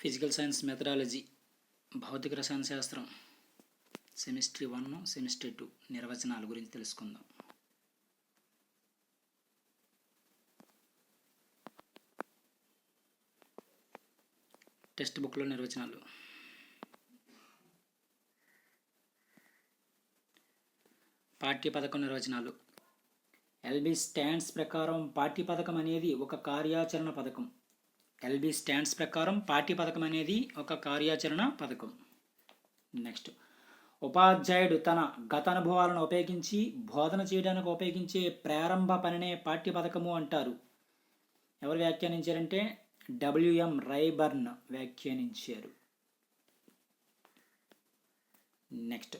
Physical science methodology భౌతిక రసాయన శాస్త్రం సెమిస్ట్రీ వన్ సెమిస్ట్రీ టూ నిర్వచనాల గురించి తెలుసుకుందాం. టెక్స్ట్ బుక్లో నిర్వచనాలు. పాఠ్య పథకం నిర్వచనాలు. ఎల్బి స్టాండ్స్ ప్రకారం పాఠ్య పథకం అనేది ఒక కార్యాచరణ పథకం. ఎల్బి స్టాండ్స్ ప్రకారం పాఠ్య పథకం అనేది ఒక కార్యాచరణ పథకం. నెక్స్ట్ ఉపాధ్యాయుడు తన గత అనుభవాలను ఉపయోగించి బోధన చేయడానికి ఉపయోగించే ప్రారంభ పనినే పాఠ్య పథకము అంటారు. ఎవరు వ్యాఖ్యానించారంటే డబ్ల్యూఎం రైబర్న్ వ్యాఖ్యానించారు. నెక్స్ట్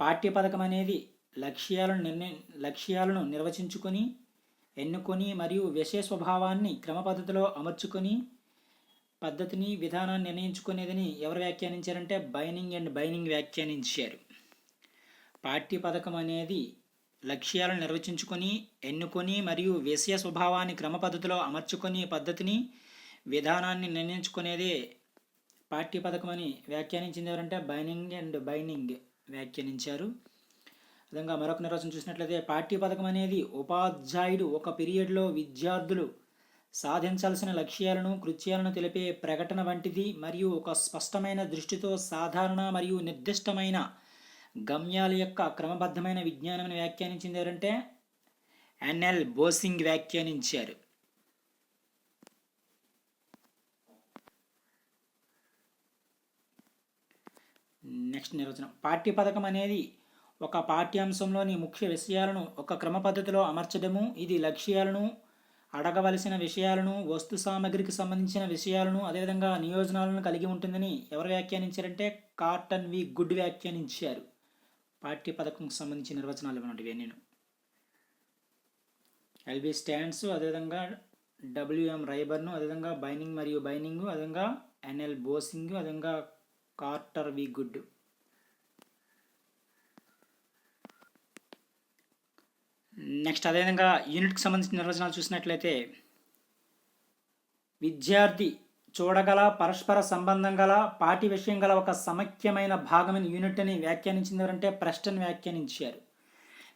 పాఠ్య పథకం అనేది లక్ష్యాలను నిర్ణయ లక్ష్యాలను నిర్వచించుకొని ఎన్నుకొని మరియు విషయ స్వభావాన్ని క్రమ పద్ధతిలో అమర్చుకొని పద్ధతిని విధానాన్ని నిర్ణయించుకునేదని ఎవరు వ్యాఖ్యానించారంటే బైనింగ్ అండ్ బైనింగ్ వ్యాఖ్యానించారు. పాఠ్య పథకం అనేది లక్ష్యాలను నిర్వచించుకొని ఎన్నుకొని మరియు విషయ స్వభావాన్ని క్రమ పద్ధతిలో అమర్చుకొని పద్ధతిని విధానాన్ని నిర్ణయించుకునేదే పాఠ్య పథకం అని వ్యాఖ్యానించింది ఎవరంటే బైనింగ్ అండ్ బైనింగ్ వ్యాఖ్యానించారు. విధంగా మరొక నిర్వచనం చూసినట్లయితే పాఠ్య పథకం అనేది ఉపాధ్యాయుడు ఒక పీరియడ్లో విద్యార్థులు సాధించాల్సిన లక్ష్యాలను కృత్యాలను తెలిపే ప్రకటన వంటిది. మరియు ఒక స్పష్టమైన దృష్టితో సాధారణ మరియు నిర్దిష్టమైన గమ్యాల యొక్క క్రమబద్ధమైన విజ్ఞానం వ్యాఖ్యానించింది ఎవరంటే ఎన్ఎల్ బోసింగ్ వ్యాఖ్యానించారు. నెక్స్ట్ నిర్వచనం. పాఠ్య పథకం అనేది ఒక పాఠ్యాంశంలోని ముఖ్య విషయాలను ఒక క్రమ పద్ధతిలో అమర్చడము. ఇది లక్ష్యాలను అడగవలసిన విషయాలను వస్తు సామగ్రికి సంబంధించిన విషయాలను అదేవిధంగా నియోజనాలను కలిగి ఉంటుందని ఎవరు వ్యాఖ్యానించారంటే కార్టన్ వి గుడ్ వ్యాఖ్యానించారు. పాఠ్య పథకంకి సంబంధించిన నిర్వచనాలు ఇవ్వనండి నేను. ఎల్బి స్టాండ్స్ అదేవిధంగా డబ్ల్యూఎం రైబర్ను అదేవిధంగా బైనింగ్ మరియు బైనింగ్ అదేవిధంగా ఎన్ఎల్ బోసింగ్ అదేవిధంగా కార్టర్ వి గుడ్. నెక్స్ట్ అదేవిధంగా యూనిట్కి సంబంధించిన నిర్వచనాలు చూసినట్లయితే విద్యార్థి చూడగల పరస్పర సంబంధం గల పాటి విషయం గల ఒక సమైక్యమైన భాగమైన యూనిట్ అని వ్యాఖ్యానించింది ఎవరంటే ప్రెస్టన్ వ్యాఖ్యానించారు.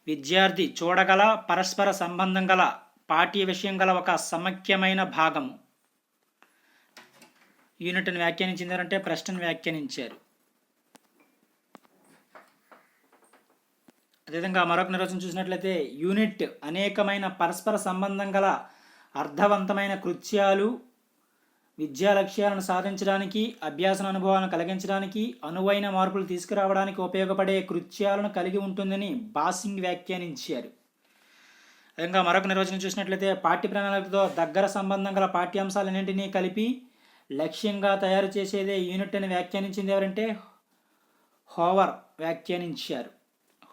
విద్యార్థి చూడగల పరస్పర సంబంధం గల పాఠ్య విషయం గల ఒక సమైక్యమైన భాగము యూనిట్ని వ్యాఖ్యానించింది ఎవరంటే ప్రెస్టన్ వ్యాఖ్యానించారు. అదేవిధంగా మరొక నిర్వచనం చూసినట్లయితే యూనిట్ అనేకమైన పరస్పర సంబంధం గల అర్థవంతమైన కృత్యాలు విద్యా లక్ష్యాలను సాధించడానికి అభ్యాసన అనుభవాలను కలిగించడానికి అనువైన మార్పులు తీసుకురావడానికి ఉపయోగపడే కృత్యాలను కలిగి ఉంటుందని బాసింగ్ వ్యాఖ్యానించారు. అదేవిధంగా మరొక నిర్వచనం చూసినట్లయితే పాఠ్య ప్రణాళికతో దగ్గర సంబంధం గల పాఠ్యాంశాలన్నింటినీ కలిపి లక్ష్యంగా తయారు చేసేదే యూనిట్ అని వ్యాఖ్యానించింది ఎవరంటే హోవర్ వ్యాఖ్యానించారు.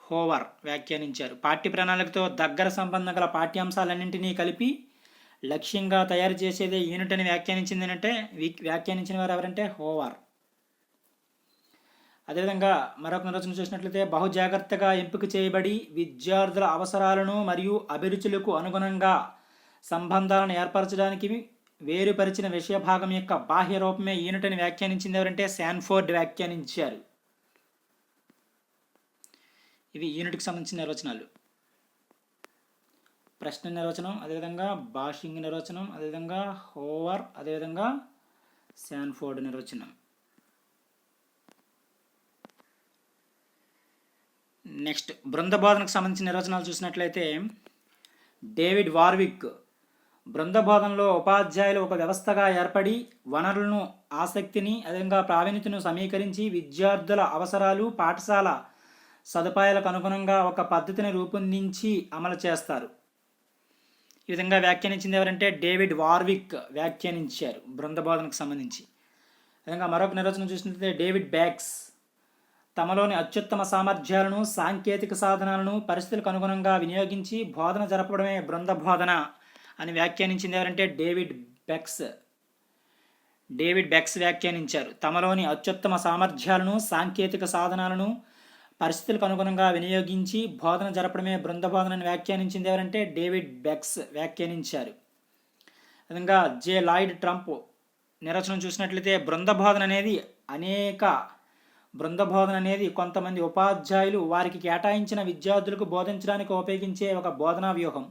హోవర్ వ్యాఖ్యానించారు. పాఠ్య ప్రణాళికతో దగ్గర సంబంధం గల పాఠ్యాంశాలన్నింటినీ కలిపి లక్ష్యంగా తయారు చేసేదే యూనిట్ అని వ్యాఖ్యానించింది అంటే వ్యాఖ్యానించిన వారు ఎవరంటే హోవర్. అదేవిధంగా మరొక నిర్వచనం చూసినట్లయితే బహుజాగ్రత్తగా ఎంపిక చేయబడి విద్యార్థుల అవసరాలను మరియు అభిరుచులకు అనుగుణంగా సంబంధాలను ఏర్పరచడానికి వేరుపరిచిన విషయ భాగం యొక్క బాహ్య రూపమే యూనిట్ అని వ్యాఖ్యానించింది ఎవరంటే శాన్ఫోర్డ్ వ్యాఖ్యానించారు. ఇవి యూనిట్కి సంబంధించిన నిర్వచనాలు. ప్రశ్న నిర్వచనం అదేవిధంగా బాషింగ్ నిర్వచనం అదేవిధంగా హోవర్ అదేవిధంగా శాన్ఫోర్డ్ నిర్వచనం. నెక్స్ట్ బృంద బోధనకు సంబంధించిన నిర్వచనాలు చూసినట్లయితే డేవిడ్ వార్విక్ బృంద బోధనలో ఉపాధ్యాయులు ఒక వ్యవస్థగా ఏర్పడి వనరులను ఆసక్తిని అదేవిధంగా ప్రావీణ్యతను సమీకరించి విద్యార్థుల అవసరాలు పాఠశాల సదుపాయాలకు అనుగుణంగా ఒక పద్ధతిని రూపొందించి అమలు చేస్తారు. ఈ విధంగా వ్యాఖ్యానించింది ఎవరంటే డేవిడ్ వార్విక్ వ్యాఖ్యానించారు బృంద బోధనకు సంబంధించి విధంగా మరొక నిర్వచనం చూసినట్లయితే డేవిడ్ బ్యాక్స్ తమలోని అత్యుత్తమ సామర్థ్యాలను సాంకేతిక సాధనాలను పరిస్థితులకు అనుగుణంగా వినియోగించి బోధన జరపడమే బృంద బోధన అని వ్యాఖ్యానించింది ఎవరంటే డేవిడ్ బెక్స్ డేవిడ్ బెక్స్ వ్యాఖ్యానించారు. తమలోని అత్యుత్తమ సామర్థ్యాలను సాంకేతిక సాధనాలను పరిస్థితులకు అనుగుణంగా వినియోగించి బోధన జరపడమే బృంద బోధనని వ్యాఖ్యానించింది ఎవరంటే డేవిడ్ బెక్స్ వ్యాఖ్యానించారు. విధంగా జే. లాయిడ్ ట్రంప్ నిర్వచనం చూసినట్లయితే బృంద బోధన అనేది అనేక బృంద బోధన అనేది కొంతమంది ఉపాధ్యాయులు వారికి కేటాయించిన విద్యార్థులకు బోధించడానికి ఉపయోగించే ఒక బోధనా వ్యూహం.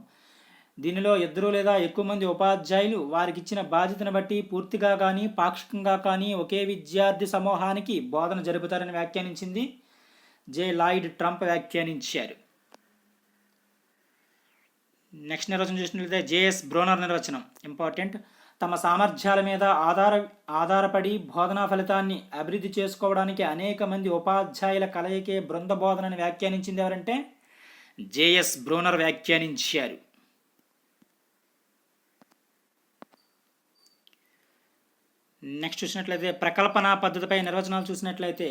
దీనిలో ఇద్దరు లేదా ఎక్కువ మంది ఉపాధ్యాయులు వారికి ఇచ్చిన బాధ్యతను బట్టి పూర్తిగా కానీ పాక్షికంగా కానీ ఒకే విద్యార్థి సమూహానికి బోధన జరుపుతారని వ్యాఖ్యానించింది. జే. లాయిడ్ ట్రంప్ వ్యాఖ్యానించారు. నెక్స్ట్ నిర్వచనం చూసినట్లయితే జేఎస్ బ్రోనర్ నిర్వచనం. ఇంపార్టెంట్. తమ సామర్థ్యాల మీద ఆధార ఆధారపడి బోధనా ఫలితాన్ని అభివృద్ధి చేసుకోవడానికి అనేక మంది ఉపాధ్యాయుల కలయికే బృంద బోధనని వ్యాఖ్యానించింది ఎవరంటే జేఎస్ బ్రోనర్ వ్యాఖ్యానించారు. నెక్స్ట్ చూసినట్లయితే ప్రకల్పన పద్ధతిపై నిర్వచనాలు చూసినట్లయితే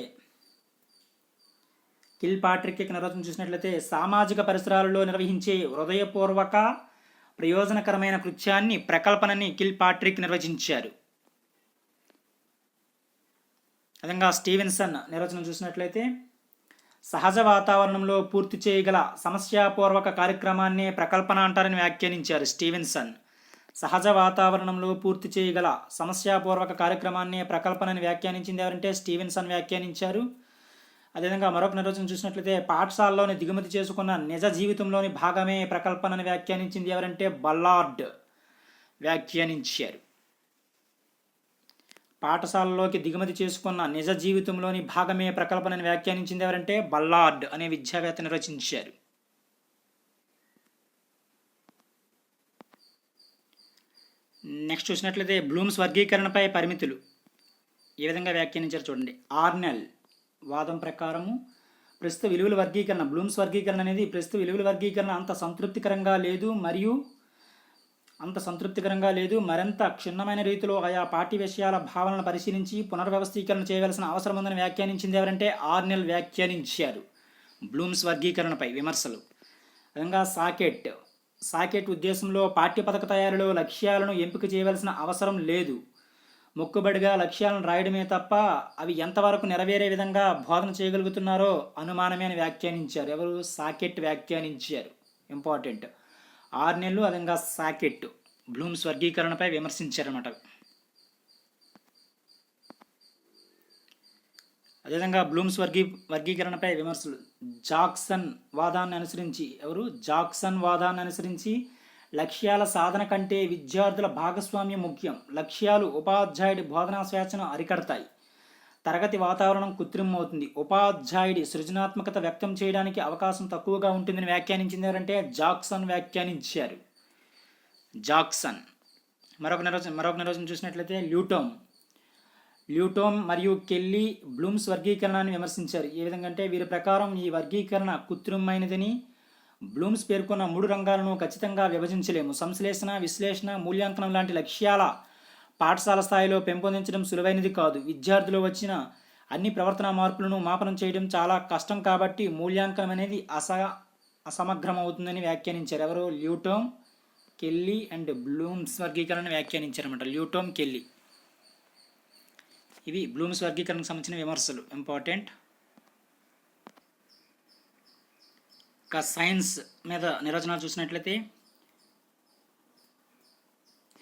కిల్ పాట్రిక్ నిర్వచనం చూసినట్లయితే సామాజిక పరిసరాలలో నిర్వహించే హృదయపూర్వక ప్రయోజనకరమైన కృత్యాన్ని ప్రకల్పనని కిల్ పాట్రిక్ నిర్వచించారు. విధంగా స్టీవెన్సన్ నిర్వచనం చూసినట్లయితే సహజ వాతావరణంలో పూర్తి చేయగల సమస్యాపూర్వక కార్యక్రమాన్నే ప్రకల్పన అంటారని వ్యాఖ్యానించారు స్టీవెన్సన్. సహజ వాతావరణంలో పూర్తి చేయగల సమస్యాపూర్వక కార్యక్రమాన్నే ప్రకల్పనని వ్యాఖ్యానించింది ఎవరంటే స్టీవెన్సన్ వ్యాఖ్యానించారు. అదేవిధంగా మరొక నిర్వచనం చూసినట్లయితే పాఠశాలలోని దిగుమతి చేసుకున్న నిజ జీవితంలోని భాగమే ప్రకల్పనని వ్యాఖ్యానించింది ఎవరంటే బల్లార్డ్ వ్యాఖ్యానించారు. పాఠశాలలోకి దిగుమతి చేసుకున్న నిజ జీవితంలోని భాగమే ప్రకల్పనని వ్యాఖ్యానించింది ఎవరంటే బల్లార్డ్ అనే విద్యావేత్త నిర్వచించారు. నెక్స్ట్ చూసినట్లయితే బ్లూమ్స్ వర్గీకరణపై పరిమితులు. ఏ విధంగా వ్యాఖ్యానించారు చూడండి. ఆర్నెల్ వాదం ప్రకారము ప్రస్తుత విలువల వర్గీకరణ బ్లూమ్స్ వర్గీకరణ అనేది ప్రస్తుత విలువల వర్గీకరణ అంత సంతృప్తికరంగా లేదు మరియు అంత సంతృప్తికరంగా లేదు. మరింత క్షుణ్ణమైన రీతిలో ఆయా పార్టీ విషయాల భావనలను పరిశీలించి పునర్వ్యవస్థీకరణ చేయవలసిన అవసరం ఉందని వ్యాఖ్యానించింది ఎవరంటే ఆర్నెల్ వ్యాఖ్యానించారు. బ్లూమ్స్ వర్గీకరణపై విమర్శలు. విధంగా సాకెట్. సాకెట్ ఉద్దేశంలో పాఠ్యపథక తయారీలో లక్ష్యాలను ఎంపిక చేయవలసిన అవసరం లేదు. మొక్కుబడిగా లక్ష్యాలను రాయడమే తప్ప అవి ఎంతవరకు నెరవేరే విధంగా బోధన చేయగలుగుతున్నారో అనుమానమే అని వ్యాఖ్యానించారు. ఎవరు? సాకెట్ వ్యాఖ్యానించారు. ఇంపార్టెంట్. ఆరు నెలలు అదంగా సాకెట్ బ్లూమ్స్ వర్గీకరణపై విమర్శించారన్నమాట. అదేవిధంగా బ్లూమ్స్ వర్గీ వర్గీకరణపై విమర్శలు. జాక్సన్ వాదాన్ని అనుసరించి ఎవరు? జాక్సన్ వాదాన్ని అనుసరించి లక్ష్యాల సాధన కంటే విద్యార్థుల భాగస్వామ్యం ముఖ్యం. లక్ష్యాలు ఉపాధ్యాయుడి బోధనా స్వేచ్ఛను అరికడతాయి. తరగతి వాతావరణం కృత్రిమవుతుంది ఉపాధ్యాయుడి సృజనాత్మకత వ్యక్తం చేయడానికి అవకాశం తక్కువగా ఉంటుందని వ్యాఖ్యానించింది ఎవరంటే జాక్సన్ వ్యాఖ్యానించారు. జాక్సన్. మరొక నిర్వచనం మరొక నిర్వచనం చూసినట్లయితే ల్యూటోమ్. ల్యూటోమ్ మరియు కెల్లీ బ్లూమ్స్ వర్గీకరణాన్ని విమర్శించారు. ఏ విధంగా అంటే వీరి ప్రకారం ఈ వర్గీకరణ కృత్రిమమైనదని బ్లూమ్స్ పేర్కొన్న మూడు రంగాలను ఖచ్చితంగా విభజించలేము. సంశ్లేషణ విశ్లేషణ మూల్యాంకనం లాంటి లక్ష్యాల పాఠశాల స్థాయిలో పెంపొందించడం సులువైనది కాదు. విద్యార్థులు వచ్చిన అన్ని ప్రవర్తన మార్పులను మాపనం చేయడం చాలా కష్టం కాబట్టి మూల్యాంకనం అనేది అస అసమగ్రమవుతుందని వ్యాఖ్యానించారు. ఎవరు ల్యూటోమ్ కెల్లీ అండ్ బ్లూమ్స్ వర్గీకరణ వ్యాఖ్యానించారన్నమాట. ల్యూటోమ్ కెల్లీ. ఇవి బ్లూమ్స్ వర్గీకరణకు సంబంధించిన విమర్శలు. ఇంపార్టెంట్. యొక్క సైన్స్ మీద నిర్వచనాలు చూసినట్లయితే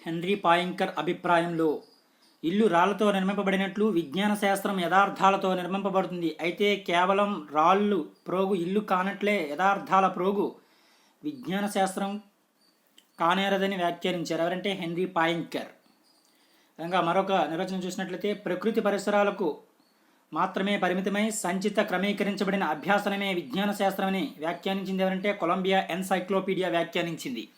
హెన్రీ పాయింకర్ అభిప్రాయంలో ఇల్లు రాళ్ళతో నిర్మింపబడినట్లు విజ్ఞాన శాస్త్రం యథార్థాలతో నిర్మింపబడుతుంది. అయితే కేవలం రాళ్ళు ప్రోగు ఇల్లు కానట్లే యథార్థాల ప్రోగు విజ్ఞాన శాస్త్రం కానేరదని వ్యాఖ్యానించారు. ఎవరంటే హెన్రీ పాయింకర్. ఇంకా మరొక నిర్వచనం చూసినట్లయితే ప్రకృతి పరిసరాలకు మాత్రమే పరిమితమై సంచిత క్రమీకరించబడిన అభ్యాసనమే విజ్ఞాన శాస్త్రమని వ్యాఖ్యానించింది ఎవరంటే కొలంబియా ఎన్సైక్లోపీడియా వ్యాఖ్యానించింది.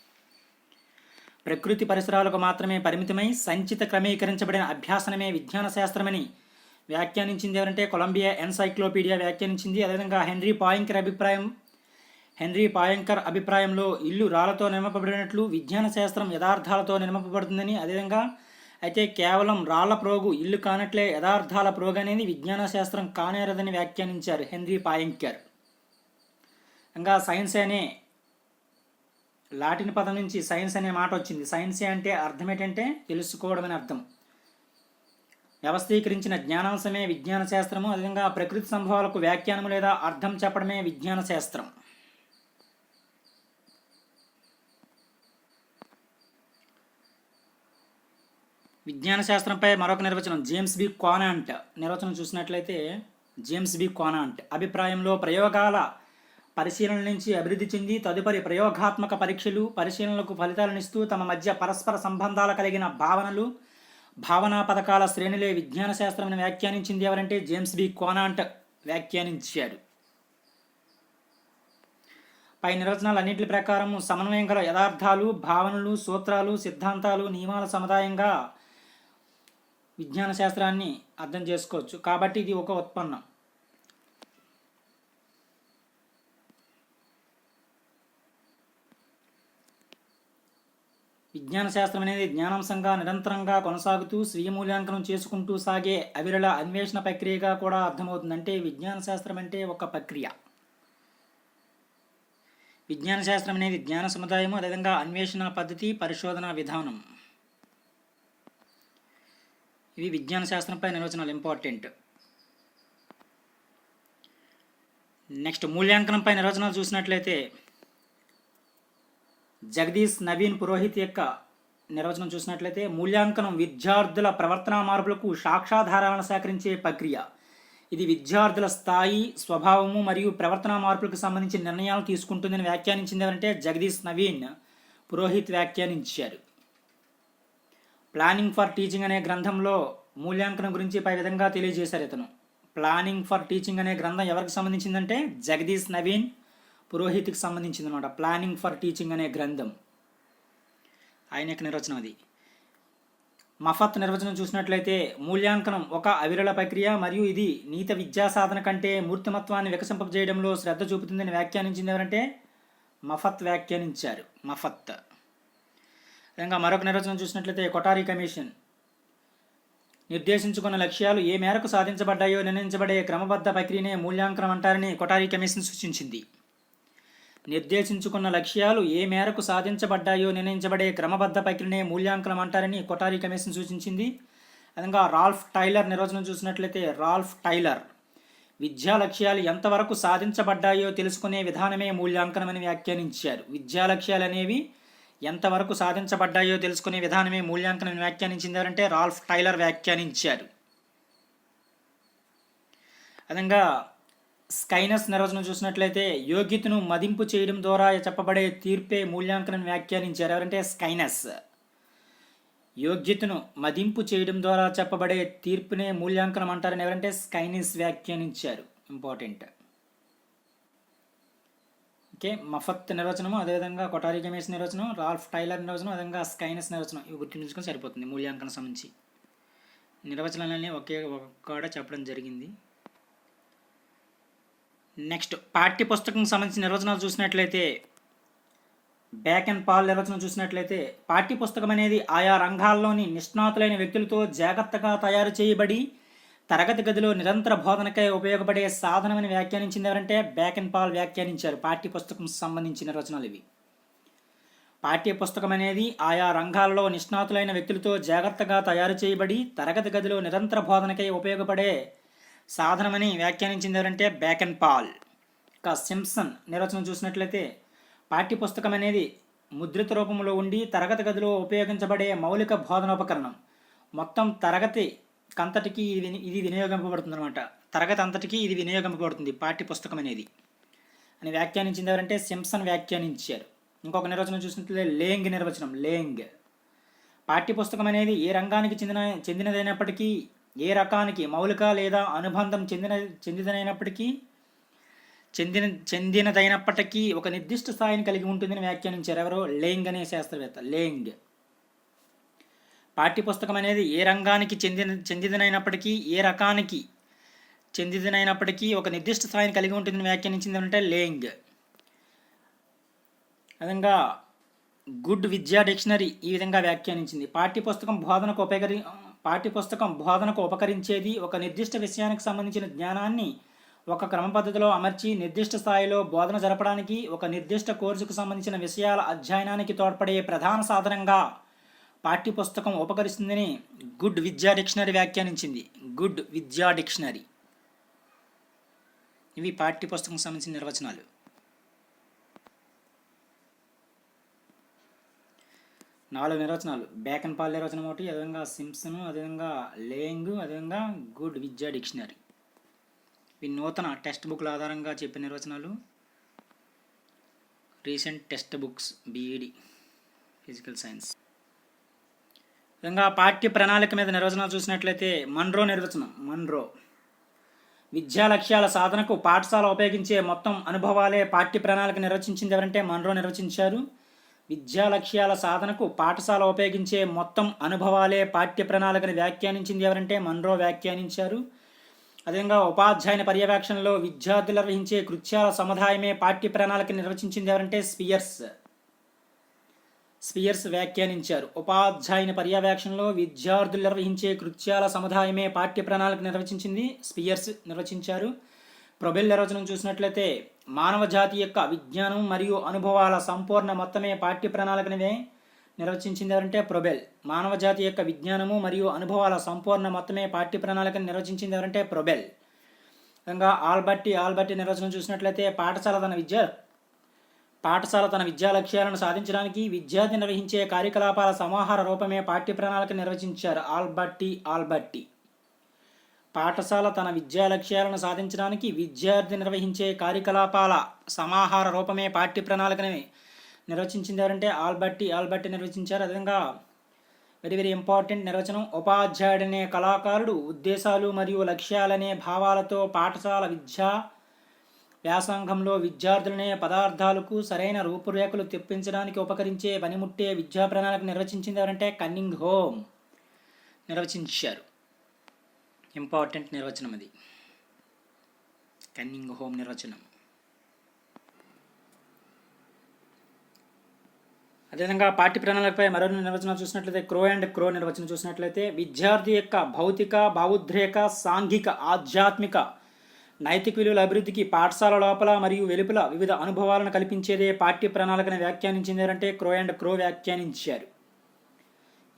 ప్రకృతి పరిసరాలకు మాత్రమే పరిమితమై సంచిత క్రమీకరించబడిన అభ్యాసనమే విజ్ఞాన శాస్త్రమని వ్యాఖ్యానించింది ఎవరంటే కొలంబియా ఎన్సైక్లోపీడియా వ్యాఖ్యానించింది. అదేవిధంగా హెన్రీ పాయింకర్ అభిప్రాయం హెన్రీ పాయంకర్ అభిప్రాయంలో ఇల్లు రాళ్ళతో నిర్మపబడినట్లు విజ్ఞాన శాస్త్రం యథార్థాలతో నిర్మపబడుతుందని అదేవిధంగా అయితే కేవలం రాళ్ళ ప్రోగు ఇల్లు కానట్లే యథార్థాల ప్రోగు అనేది విజ్ఞాన శాస్త్రం కానేరదని వ్యాఖ్యానించారు హెన్రీ పాయంకర్. ఇంకా సైన్స్ అనే లాటిన్ పదం నుంచి సైన్స్ అనే మాట వచ్చింది. సైన్స్ అంటే అర్థం ఏంటంటే తెలుసుకోవడం అని అర్థం. వ్యవస్థీకరించిన జ్ఞానాంశమే విజ్ఞాన శాస్త్రము అదేవిధంగా ప్రకృతి సంభవాలకు వ్యాఖ్యానము లేదా అర్థం చెప్పడమే విజ్ఞాన శాస్త్రం విజ్ఞాన శాస్త్రంపై మరొక నిర్వచనం జేమ్స్ బి కోనాంట్ నిర్వచనం చూసినట్లయితే జేమ్స్ బి కోనాంట్ అభిప్రాయంలో ప్రయోగాల పరిశీలన నుంచి అభివృద్ధి చెంది తదుపరి ప్రయోగాత్మక పరీక్షలు పరిశీలనలకు ఫలితాలనిస్తూ తమ మధ్య పరస్పర సంబంధాలు కలిగిన భావనలు భావనా పథకాల శ్రేణిలే విజ్ఞాన శాస్త్రం వ్యాఖ్యానించింది ఎవరంటే జేమ్స్ బి కోనాంట్ వ్యాఖ్యానించాడు పై నిర్వచనాలు అన్నింటి ప్రకారం సమన్వయం గల యథార్థాలు భావనలు సూత్రాలు సిద్ధాంతాలు నియమాల సముదాయంగా విజ్ఞాన శాస్త్రాన్ని అర్థం చేసుకోవచ్చు. కాబట్టి ఇది ఒక ఉత్పన్నం. విజ్ఞాన శాస్త్రం అనేది జ్ఞానాంశంగా నిరంతరంగా కొనసాగుతూ స్వీయ మూల్యాంకనం చేసుకుంటూ సాగే అవిరళ అన్వేషణ ప్రక్రియగా కూడా అర్థమవుతుంది. అంటే విజ్ఞాన శాస్త్రం అంటే ఒక ప్రక్రియ. విజ్ఞాన శాస్త్రం అనేది జ్ఞాన సముదాయము అదేవిధంగా అన్వేషణ పద్ధతి పరిశోధన విధానం. ఇవి విజ్ఞాన శాస్త్రంపై నిర్వచనాలు ఇంపార్టెంట్ నెక్స్ట్ మూల్యాంకనంపై నిర్వచనాలు చూసినట్లయితే జగదీష్ నవీన్ పురోహిత్ యొక్క నిర్వచనం చూసినట్లయితే మూల్యాంకనం విద్యార్థుల ప్రవర్తన మార్పులకు సాక్షాధారాలను సేకరించే ప్రక్రియ. ఇది విద్యార్థుల స్థాయి స్వభావము మరియు ప్రవర్తన మార్పులకు సంబంధించిన నిర్ణయాలు తీసుకుంటుందని వ్యాఖ్యానించింది ఎవరంటే జగదీష్ నవీన్ పురోహిత్ వ్యాఖ్యానించారు. ప్లానింగ్ ఫర్ టీచింగ్ అనే గ్రంథంలో మూల్యాంకనం గురించి పై విధంగా తెలియజేశారు ఇతను. ప్లానింగ్ ఫర్ టీచింగ్ అనే గ్రంథం ఎవరికి సంబంధించిందంటే జగదీష్ నవీన్ పురోహిత్కి సంబంధించింది అనమాట ప్లానింగ్ ఫర్ టీచింగ్ అనే గ్రంథం. ఆయన యొక్క నిర్వచనం అది. మఫత్ నిర్వచనం చూసినట్లయితే మూల్యాంకనం ఒక అవిరళ ప్రక్రియ మరియు ఇది నీత విద్యా సాధన కంటే మూర్తిమత్వాన్ని వికసింపజేయడంలో శ్రద్ధ చూపుతుందని వ్యాఖ్యానించింది ఎవరంటే మఫత్ వ్యాఖ్యానించారు. మఫత్. ఇంకా మరొక నిర్వచనం చూసినట్లయితే కొటారీ కమిషన్. నిర్దేశించుకున్న లక్ష్యాలు ఏ మేరకు సాధించబడ్డాయో నిర్ణయించబడే క్రమబద్ధ ప్రక్రియనే మూల్యాంకనం అంటారని కొటారి కమిషన్ సూచించింది. నిర్దేశించుకున్న లక్ష్యాలు ఏ మేరకు సాధించబడ్డాయో నిర్ణయించబడే క్రమబద్ధ ప్రక్రియనే మూల్యాంకనం అంటారని కొటారి కమిషన్ సూచించింది. అదనంగా రాల్ఫ్ టైలర్ నిర్వచనం చూసినట్లయితే రాల్ఫ్ టైలర్ విద్యా లక్ష్యాలు ఎంతవరకు సాధించబడ్డాయో తెలుసుకునే విధానమే మూల్యాంకనమని వ్యాఖ్యానించారు. విద్యా లక్ష్యాలు అనేవి ఎంతవరకు సాధించబడ్డాయో తెలుసుకునే విధానమే మూల్యాంకనం వ్యాఖ్యానించిందారంటే రాల్ఫ్ టైలర్ వ్యాఖ్యానించారు. అదంగా స్కైనస్ నిర్వచనం చూసినట్లయితే యోగ్యతను మదింపు చేయడం ద్వారా చెప్పబడే తీర్పే మూల్యాంకనం వ్యాఖ్యానించారు. ఎవరంటే స్కైనస్. యోగ్యతను మదింపు చేయడం ద్వారా చెప్పబడే తీర్పునే మూల్యాంకనం అంటారని ఎవరంటే స్కైనిస్ వ్యాఖ్యానించారు. ఇంపార్టెంట్. ఓకే మఫత్ నిర్వచనము అదేవిధంగా కొటారి గమేష్ నిర్వచనం రాల్ఫ్ టైలర్ నిర్వచనం అదేవిధంగా స్కైనస్ నిర్వచనం ఇవి గుర్తుంచుకొని సరిపోతుంది మూల్యాంకనం సంబంధించి. నిర్వచనాలన్నీ ఒకే ఒక్కడ చెప్పడం జరిగింది. నెక్స్ట్ పాఠ్య పుస్తకం సంబంధించిన నిర్వచనాలు చూసినట్లయితే బ్యాక్ అండ్ పాల్ నిర్వచనం చూసినట్లయితే పాఠ్య పుస్తకం అనేది ఆయా రంగాల్లోని నిష్ణాతులైన వ్యక్తులతో జాగ్రత్తగా తయారు చేయబడి తరగతి గదిలో నిరంతర బోధనకై ఉపయోగపడే సాధనమని వ్యాఖ్యానించింది ఎవరంటే బ్యాక్ అండ్ పాల్ వ్యాఖ్యానించారు. పాఠ్య పుస్తకం సంబంధించిన రచనలు ఇవి. పాఠ్య పుస్తకం అనేది ఆయా రంగాల్లో నిష్ణాతులైన వ్యక్తులతో జాగ్రత్తగా తయారు చేయబడి తరగతి గదిలో నిరంతర బోధనకై ఉపయోగపడే సాధనమని వ్యాఖ్యానించింది ఎవరంటే బ్యాక్ అండ్ పాల్ ఇక సింప్సన్ నిర్వచనం చూసినట్లయితే పాఠ్య పుస్తకం అనేది ముద్రిత రూపంలో ఉండి తరగతి గదిలో ఉపయోగించబడే మౌలిక బోధనోపకరణం. మొత్తం తరగతి అంతటికి ఇది విని- ఇది వినియోగింపబడుతుంది అనమాట తరగతి అంతటికి ఇది వినియోగింపబడుతుంది పాఠ్య పుస్తకం అనేది. అని వ్యాఖ్యానించింది ఎవరంటే సింప్సన్ వ్యాఖ్యానించారు. ఇంకొక నిర్వచనం చూసినట్లయితే లేంగ్ నిర్వచనం లేంగ్. పాఠ్య పుస్తకం అనేది ఏ రంగానికి చెందిన చెందినదైనప్పటికీ ఏ రకానికి మౌలిక లేదా అనుబంధం చెందిన చెందినదైనప్పటికీ చెందిన చెందినదైనప్పటికీ ఒక నిర్దిష్ట స్థాయిని కలిగి ఉంటుందని వ్యాఖ్యానించారు ఎవరో లేంగ్ అనే శాస్త్రవేత్త లేంగ్. పాఠ్యపుస్తకం అనేది ఏ రంగానికి చెందిన చెందినైనప్పటికీ ఏ రకానికి చెందినైనప్పటికీ ఒక నిర్దిష్ట స్థాయిని కలిగి ఉంటుందని వ్యాఖ్యానించింది అంటే లేయింగ్. విధంగా గుడ్ విద్యా డిక్షనరీ ఈ విధంగా వ్యాఖ్యానించింది. పాఠ్యపుస్తకం బోధనకు ఉపకరి పాఠ్యపుస్తకం బోధనకు ఉపకరించేది ఒక నిర్దిష్ట విషయానికి సంబంధించిన జ్ఞానాన్ని ఒక క్రమ పద్ధతిలో అమర్చి నిర్దిష్ట స్థాయిలో బోధన జరపడానికి ఒక నిర్దిష్ట కోర్సుకు సంబంధించిన విషయాల అధ్యయనానికి తోడ్పడే ప్రధాన సాధనంగా పాఠ్యపుస్తకం ఉపకరిస్తుందని గుడ్ విద్యా డిక్షనరీ వ్యాఖ్యానించింది. గుడ్ విద్యా డిక్షనరీ. ఇవి పాఠ్యపుస్తకం సంబంధించిన నిర్వచనాలు. నాలుగు నిర్వచనాలు. బేకన్ పాల్ నిర్వచనం ఒకటి అదేవిధంగా సింప్సన్ అదేవిధంగా లేయింగ్ అదేవిధంగా గుడ్ విద్యా డిక్షనరీ. ఇవి నూతన టెక్స్ట్ బుక్ల ఆధారంగా చెప్పిన నిర్వచనాలు. Recent textbooks BEd physical science. విధంగా పాఠ్య ప్రణాళిక మీద నిర్వచనాలు చూసినట్లయితే మన్రో నిర్వచనం. మన్రో విద్యా లక్ష్యాల సాధనకు పాఠశాల ఉపయోగించే మొత్తం అనుభవాలే పాఠ్య ప్రణాళిక నిర్వచించింది ఎవరంటే మన్రో నిర్వచించారు. విద్యా లక్ష్యాల సాధనకు పాఠశాల ఉపయోగించే మొత్తం అనుభవాలే పాఠ్య ప్రణాళికను వ్యాఖ్యానించింది ఎవరంటే మన్రో వ్యాఖ్యానించారు. అదేవిధంగా ఉపాధ్యాయుని పర్యవేక్షణలో విద్యార్థులు నిర్వహించే కృత్యాల సముదాయమే పాఠ్య ప్రణాళిక నిర్వచించింది ఎవరంటే స్పియర్స్ స్పియర్స్ వ్యాఖ్యానించారు. ఉపాధ్యాయుని పర్యవేక్షణలో విద్యార్థులు నిర్వహించే కృత్యాల సముదాయమే పాఠ్య ప్రణాళిక నిర్వచించింది. స్పియర్స్ నిర్వచించారు. ప్రొబెల్ నిర్వచనం చూసినట్లయితే మానవ జాతి యొక్క విజ్ఞానం మరియు అనుభవాల సంపూర్ణ మొత్తమే పాఠ్య ప్రణాళికనివే నిర్వచించింది ఎవరంటే ప్రొబెల్. మానవ జాతి యొక్క విజ్ఞానము మరియు అనుభవాల సంపూర్ణ మొత్తమే పాఠ్య ప్రణాళికను నిర్వచించింది ఎవరంటే ప్రొబెల్. విధంగా ఆల్బర్టి ఆల్బర్టి నిర్వచనం చూసినట్లయితే పాఠశాల తన విద్య పాఠశాల తన విద్యా లక్ష్యాలను సాధించడానికి విద్యార్థి నిర్వహించే కార్యకలాపాల సమాహార రూపమే పాఠ్య ప్రణాళిక నిర్వచించారు ఆల్బర్టి ఆల్బర్టి. పాఠశాల తన విద్యా లక్ష్యాలను సాధించడానికి విద్యార్థి నిర్వహించే కార్యకలాపాల సమాహార రూపమే పాఠ్య ప్రణాళికని నిర్వచించింది ఎవరంటే ఆల్బర్టి ఆల్బర్టి నిర్వచించారు. అదేవిధంగా వెరీ వెరీ ఇంపార్టెంట్ నిర్వచనం ఉపాధ్యాయుడనే కళాకారుడు ఉద్దేశాలు మరియు లక్ష్యాలనే భావాలతో పాఠశాల విద్యా వ్యాసంగంలో విద్యార్థులనే పదార్థాలకు సరైన రూపురేఖలు తెప్పించడానికి ఉపకరించే పనిముట్టే విద్యా ప్రణాళిక నిర్వచించింది ఎవరంటే కన్నింగ్ హోమ్ నిర్వచించారు. ఇంపార్టెంట్ నిర్వచనం అది. కన్నింగ్ హోమ్ నిర్వచనం. అదేవిధంగా పాఠ్య ప్రణాళికపై మరో నిర్వచనం చూసినట్లయితే క్రో అండ్ క్రో నిర్వచనం చూసినట్లయితే విద్యార్థి యొక్క భౌతిక భావోద్రేక సాంఘిక ఆధ్యాత్మిక నైతిక విలువల అభివృద్ధికి పాఠశాల లోపల మరియు వెలుపల వివిధ అనుభవాలను కల్పించేదే పాఠ్య ప్రణాళికను వ్యాఖ్యానించిందారంటే క్రో అండ్ క్రో వ్యాఖ్యానించారు.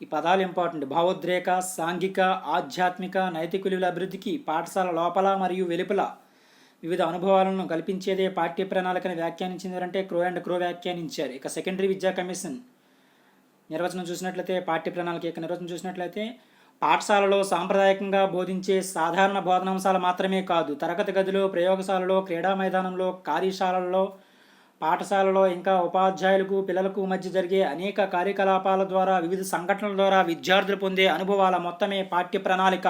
ఈ పదాలు ఇంపార్టెంట్ భావోద్రేక సాంఘిక ఆధ్యాత్మిక నైతిక విలువల అభివృద్ధికి పాఠశాల లోపల మరియు వెలుపల వివిధ అనుభవాలను కల్పించేదే పాఠ్య ప్రణాళికను వ్యాఖ్యానించిందారంటే క్రో అండ్ క్రో వ్యాఖ్యానించారు. ఇక సెకండరీ విద్యా కమిషన్ నిర్వచనం చూసినట్లయితే పాఠ్య ప్రణాళిక యొక్క నిర్వచనం చూసినట్లయితే పాఠశాలలో సాంప్రదాయకంగా బోధించే సాధారణ బోధనాంశాలు మాత్రమే కాదు తరగతి గదిలో ప్రయోగశాలలో క్రీడా మైదానంలో కార్యశాలల్లో పాఠశాలలో ఇంకా ఉపాధ్యాయులకు పిల్లలకు మధ్య జరిగే అనేక కార్యకలాపాల ద్వారా వివిధ సంఘటనల ద్వారా విద్యార్థులు పొందే అనుభవాల మొత్తమే పాఠ్య ప్రణాళిక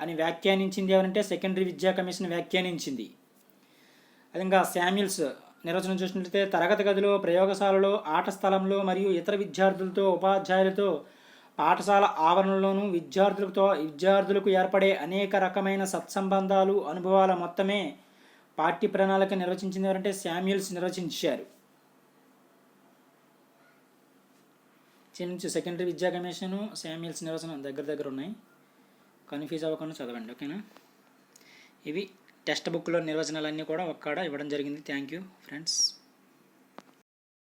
అని వ్యాఖ్యానించింది ఏమంటే సెకండరీ విద్యా కమిషన్ వ్యాఖ్యానించింది. అదేవిధంగా శామ్యుల్స్ నిర్వచనం చూసినట్లయితే తరగతి గదిలో ప్రయోగశాలలో ఆట స్థలంలో మరియు ఇతర విద్యార్థులతో ఉపాధ్యాయులతో పాఠశాల ఆవరణలోనూ విద్యార్థులతో విద్యార్థులకు ఏర్పడే అనేక రకమైన సత్సంబంధాలు అనుభవాల మొత్తమే పాఠ్య ప్రణాళిక నిర్వచించింది ఎవరంటే శామ్యుల్స్ నిర్వచించారు. నుంచి సెకండరీ విద్యా కమిషను శామ్యుల్స్ నిర్వచనం దగ్గర దగ్గర ఉన్నాయి. కన్ఫ్యూజ్ అవ్వకుండా చదవండి ఓకేనా? ఇవి టెక్స్ట్ బుక్లో నిర్వచనాలన్నీ కూడా ఒక్కడ ఇవ్వడం జరిగింది. Thank you friends.